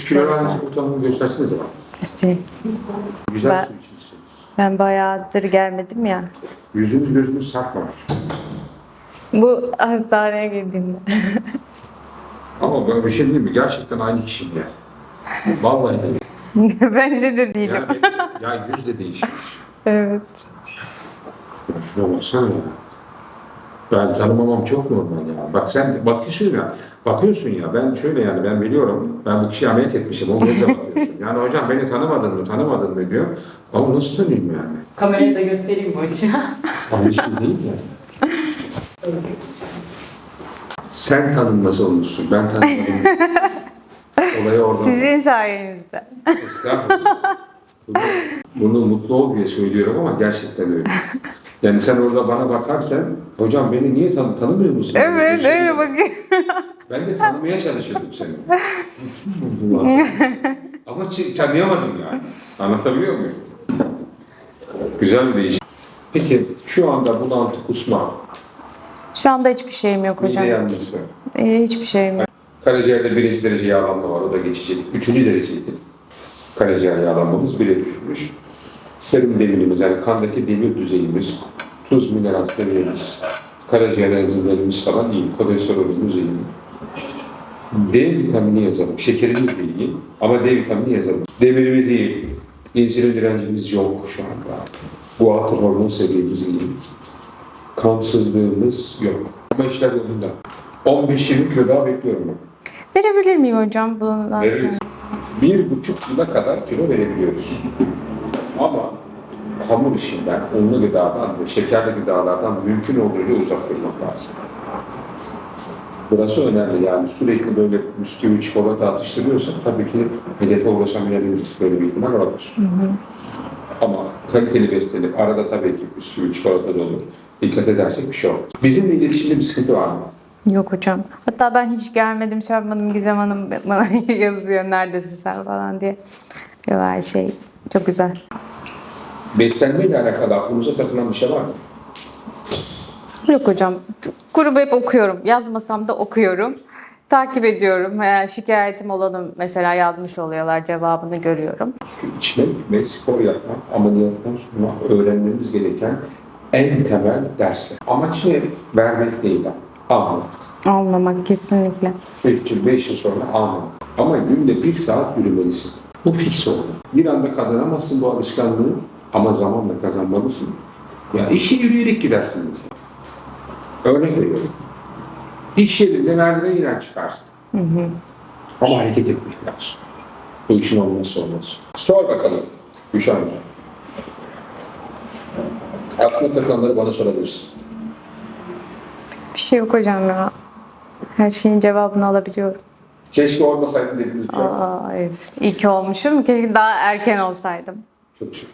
Üç kilo vermesi kurtarımını göstersene de bak. İşte Güzel Ben- su içmişsiniz. ben bayağıdır gelmedim ya. Yüzünüz gözünüz sarkmamış. Bu hastaneye girdiğimde. Ama ben bir şey diyeyim mi? Gerçekten aynı kişiyim ya. Vallahi de. Bence de değilim. Ya, ben- ya yüz de değişmiş. Evet. Ya şuna baksana ya. Ben tanımamam çok normal ya. Bak sen bakıyorsun ya. Bakıyorsun ya ben şöyle yani ben biliyorum. Ben bu kişiyi ameliyat etmişim. O gözle bakıyorsun. Yani hocam beni tanımadın mı tanımadın mı diyor. Ama nasıl tanıyayım yani? Kameraya da göstereyim mi hocam? Ama hiç şey değil yani. Sen tanınmaz olmuşsun. Ben tanımadım. Olayı oradan. Sizin sayenizde. Estağfurullah. Bunu, bunu mutlu ol diye söylüyorum ama gerçekten öyle. Yani sen orada bana bakarken hocam beni niye tanı tanımıyor musun? Evet Bir şey- öyle bakın. Ben de tanımaya çalışıyordum seni. ama tanıyamadım yani. Anlatabiliyor muyum? Güzel bir değişim. Peki şu anda bulantı, kusma, Şu anda hiçbir şeyim yok mide hocam. yanması, Ee, hiçbir şeyim yok. karaciğerde birinci derece yağlanma var, o da geçici. Üçüncü dereceydi. Karaciğer yağlanmamız bire düşmüş. Serum demirimiz yani kandaki demir düzeyimiz, tuz mineral seviyemiz, karaciğer enzimlerimiz falan iyi, kolesterolümüz iyi. D vitamini yazalım. Şekerimiz de iyi ama D vitamini yazalım. Demirimiz iyi. İnsülin direncimiz yok şu anda. Bu altı hormon seviyemiz iyi. Kansızlığımız yok. Ama işler yolunda. 15-20 kilo daha bekliyorum ben. Verebilir miyim hocam bundan sonra? Veririz. Bir buçuk yıla kadar kilo verebiliyoruz. Ama hamur işinden, unlu gıdadan ve şekerli gıdalardan mümkün olduğunca uzak durmak lazım. Burası önemli yani sürekli böyle bisküvi, çikolata atıştırıyorsak tabii ki hedefe ulaşamayabiliriz. Böyle bir ihtimal olabilir. Ama kaliteli beslenip arada tabii ki bisküvi, çikolata da olur. Dikkat edersek bir şey olur. Bizimle iletişimde bir sıkıntı var mı? Yok hocam. Hatta ben hiç gelmedim, şey yapmadım. Gizem Hanım bana yazıyor neredesin sen falan diye. Her şey çok güzel. Beslenmeyle alakalı aklımıza takılan bir şey var mı? Yok hocam. Grubu hep okuyorum. Yazmasam da okuyorum. Takip ediyorum. Eğer şikayetim olanı mesela yazmış oluyorlar. Cevabını görüyorum. su içmek ve spor yapmak ameliyattan sonra öğrenmemiz gereken en temel dersler. Amaç ne? Vermek değil. Almak. Almamak kesinlikle. 3 yıl, 5 yıl sonra almak. Ama günde bir saat yürümelisin. Bu fix oldu. Bir anda kazanamazsın bu alışkanlığı ama zamanla kazanmalısın. Ya işe yürüyerek gidersin mesela. Örnek veriyorum. İş yerinde merdiven inen çıkarsın. Ama hareket etmek lazım. Bu işin olmazsa olmaz. Sor bakalım Gülşen. Aklına takılanları bana sorabilirsin. Bir şey yok hocam ya. Her şeyin cevabını alabiliyorum. Keşke olmasaydı dediğiniz bir şey. Aa, evet. İyi ki olmuşum. Keşke daha erken olsaydım. Çok şey.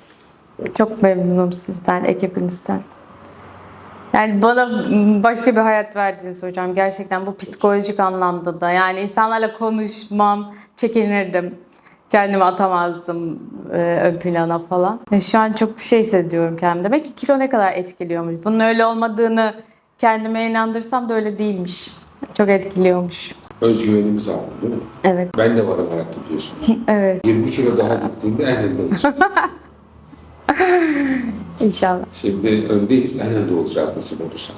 Çok memnunum sizden, ekibinizden. Yani bana başka bir hayat verdiniz hocam. Gerçekten bu psikolojik anlamda da. Yani insanlarla konuşmam, çekinirdim. Kendimi atamazdım e, ön plana falan. E, şu an çok şey hissediyorum kendime. Demek ki kilo ne kadar etkiliyormuş. Bunun öyle olmadığını kendime inandırsam da öyle değilmiş. Çok etkiliyormuş. Özgüvenimizi aldı değil mi? Evet, Ben de varım hayatta diyorsunuz. evet. 20 kilo daha gittiğinde en. İnşallah. Şimdi öndeyiz, en önde olacağız nasip olursa.